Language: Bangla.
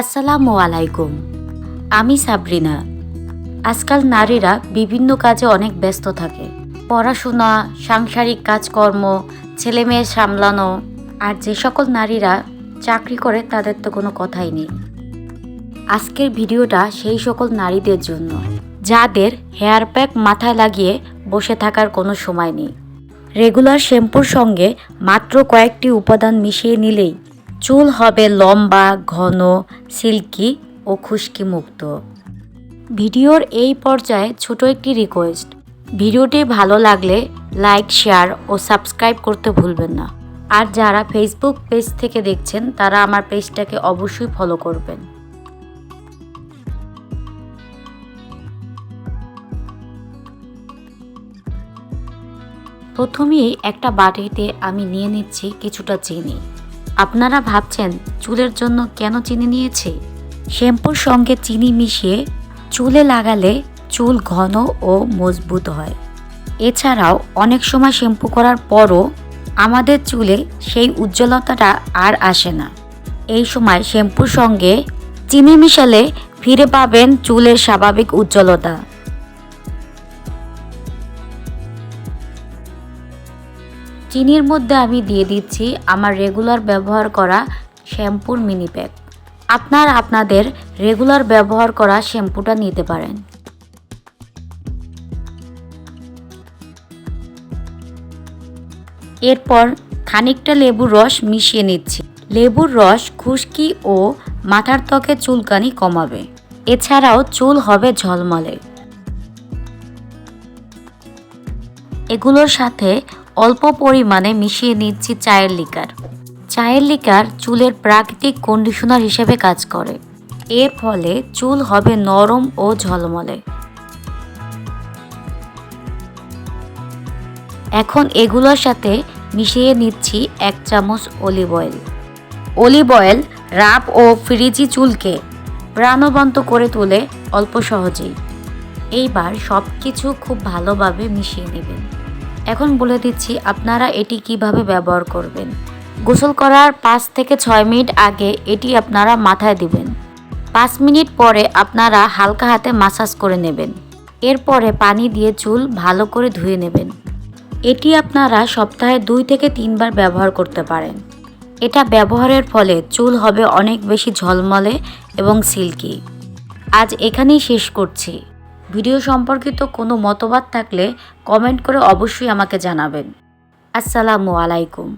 আসসালামু আলাইকুম। আমি সাবরিনা। আজকাল নারীরা বিভিন্ন কাজে অনেক ব্যস্ত থাকে। পড়াশোনা, সাংসারিক কাজকর্ম ছেলে মেয়ে সামলানো আর যে সকল নারীরা চাকরি করে তাদের তো কোনো কথাই নেই। আজকের ভিডিওটা সেই সকল নারীদের জন্য, যাদের হেয়ার প্যাক মাথায় লাগিয়ে বসে থাকার কোনো সময় নেই। রেগুলার শ্যাম্পুর সঙ্গে মাত্র কয়েকটি উপাদান মিশিয়ে নিলেই চুল হবে লম্বা, ঘন, সিল্কি ও খুশকি মুক্ত ভিডিওর এই পর্যায়ে ছোট একটি রিকোয়েস্ট ভিডিওটি ভালো লাগলে লাইক শেয়ার ও সাবস্ক্রাইব করতে ভুলবেন না। আর যারা ফেসবুক পেজ থেকে দেখছেন, তারা আমার পেজটাকে অবশ্যই ফলো করবেন। প্রথমেই একটা বাটিতে আমি নিয়ে নিচ্ছি কিছুটা চিনি। আপনারা ভাবছেন চুলের জন্য কেন চিনি নিয়েছি? শ্যাম্পুর সঙ্গে চিনি মিশিয়ে চুলে লাগালে চুল ঘন ও মজবুত হয়। এছাড়াও অনেক সময় শ্যাম্পু করার পরও আমাদের চুলে সেই উজ্জ্বলতাটা আর আসে না। এই সময় শ্যাম্পুর সঙ্গে চিনি মিশালে ফিরে পাবেন চুলের স্বাভাবিক উজ্জ্বলতা। চিনির মধ্যে আমি দিয়ে দিচ্ছি আমার রেগুলার ব্যবহার করা শ্যাম্পুর মিনি প্যাক। আপনারা আপনাদের রেগুলার ব্যবহার করা শ্যাম্পুটা নিতে পারেন। এরপর খানিকটা লেবুর রস মিশিয়ে নিচ্ছি। লেবুর রস খুশকি ও মাথার ত্বকে চুলকানি কমাবে। এছাড়াও চুল হবে ঝলমলে। এগুলোর সাথে অল্প পরিমাণে মিশিয়ে নিচ্ছি চায়ের লিকার। চায়ের লিকার চুলের প্রাকৃতিক কন্ডিশনার হিসেবে কাজ করে। এর ফলে চুল হবে নরম ও ঝলমলে। এখন এগুলোর সাথে মিশিয়ে নিচ্ছি এক চামচ olive oil olive oil rough ও ফ্রিজি চুলকে প্রাণবন্ত করে তোলে অল্প সহজেই। এইবার সব কিছু খুব ভালোভাবে মিশিয়ে নেবেন। এখন বলে দিচ্ছি, আপনারা এটি কীভাবে ব্যবহার করবেন? গোসল করার পাঁচ থেকে ছয় মিনিট আগে এটি আপনারা মাথায় দিবেন। পাঁচ মিনিট পরে আপনারা হালকা হাতে মাসাজ করে নেবেন। এরপরে পানি দিয়ে চুল ভালো করে ধুয়ে নেবেন। এটি আপনারা সপ্তাহে দুই থেকে তিনবার ব্যবহার করতে পারেন। এটা ব্যবহারের ফলে চুল হবে অনেক বেশি ঝলমলে এবং সিল্কি। আজ এখানেই শেষ করছি। ভিডিও সম্পর্কিত কোনো মতবাদ থাকলে কমেন্ট করে অবশ্যই আমাকে জানাবেন। আসসালামু আলাইকুম।